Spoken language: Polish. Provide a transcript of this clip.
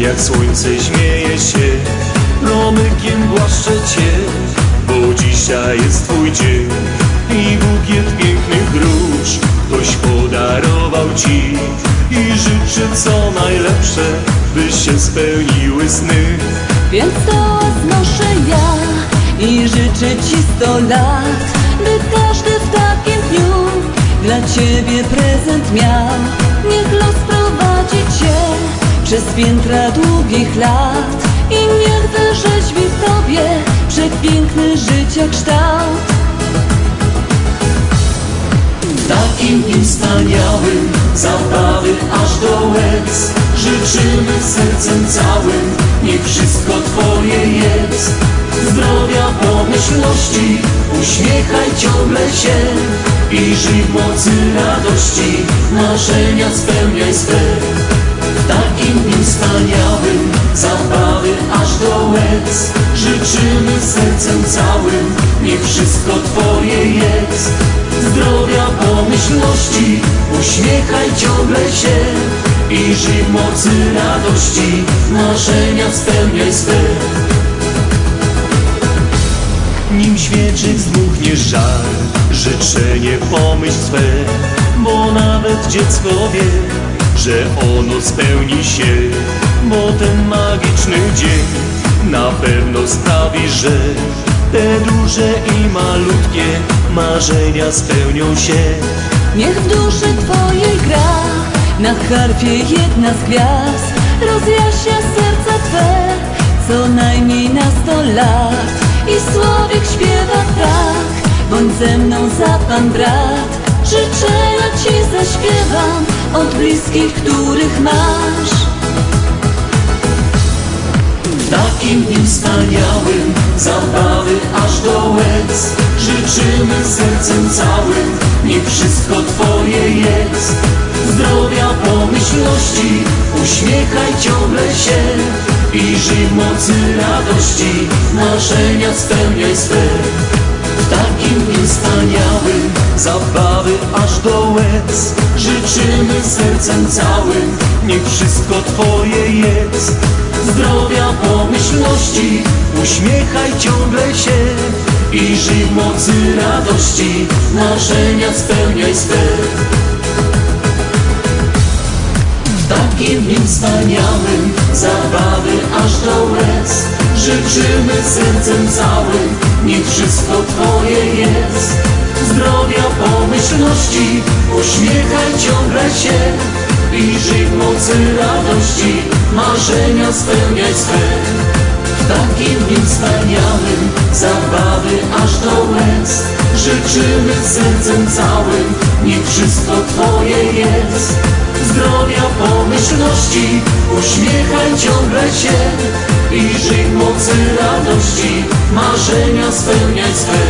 jak słońce śmieje się, promykiem głaszcze cię, bo dzisiaj jest twój dzień i bukiet pięknych róż ktoś podarował ci i życzy co najlepsze, by się spełniły sny. Więc to znoszę ja i życzę Ci sto lat, by każdy w takim dniu dla Ciebie prezent miał. Przez piętra długich lat i niech wyrzeźbi w Tobie przepiękny życia kształt. Takim wspaniałym, zabawy aż do łez Życzymy sercem całym, niech wszystko Twoje jest Zdrowia, pomyślności, uśmiechaj ciągle się I żyj w mocy radości, marzenia spełniaj swe Dniu wspaniałym, zabawy aż do łez. Życzymy sercem całym, niech wszystko Twoje jest. Zdrowia, pomyślności, uśmiechaj ciągle się. I żyj mocy radości, marzenia spełniaj swe. Nim świeczek zdmuchnie żar, życzenie pomyśl swe. Bo nawet dziecko wie, że ono spełni się. Bo ten magiczny dzień na pewno sprawi, że te duże i malutkie marzenia spełnią się. Niech w duszy Twojej gra na harfie jedna z gwiazd. Rozjaśnia serce Twe co najmniej na sto lat. I słowik śpiewa tak, bądź ze mną za Pan brat. Życzenia Ci zaśpiewam od bliskich, których masz. W takim dniu wspaniałym, zabawy aż do łez. Życzymy sercem całym, niech wszystko Twoje jest. Zdrowia, pomyślności, uśmiechaj ciągle się. I żyj mocy radości, marzenia spełniaj swe zabawy aż do łez. Życzymy sercem całym, niech wszystko Twoje jest. Zdrowia, pomyślności, uśmiechaj ciągle się. I żyj mocy radości, marzenia spełniaj swe. Takim dniu wspaniałym, zabawy aż do łez. Życzymy sercem całym, niech wszystko Twoje jest. Zdrowia, pomyślności, uśmiechaj ciągle się I żyj w mocy radości, marzenia spełniaj swe. W takim dniu wspaniałym, zabawy aż do łez. Życzymy sercem całym, niech wszystko Twoje jest. Zdrowia, pomyślności, uśmiechaj ciągle się I żyj w mocy radości, marzenia spełniaj swe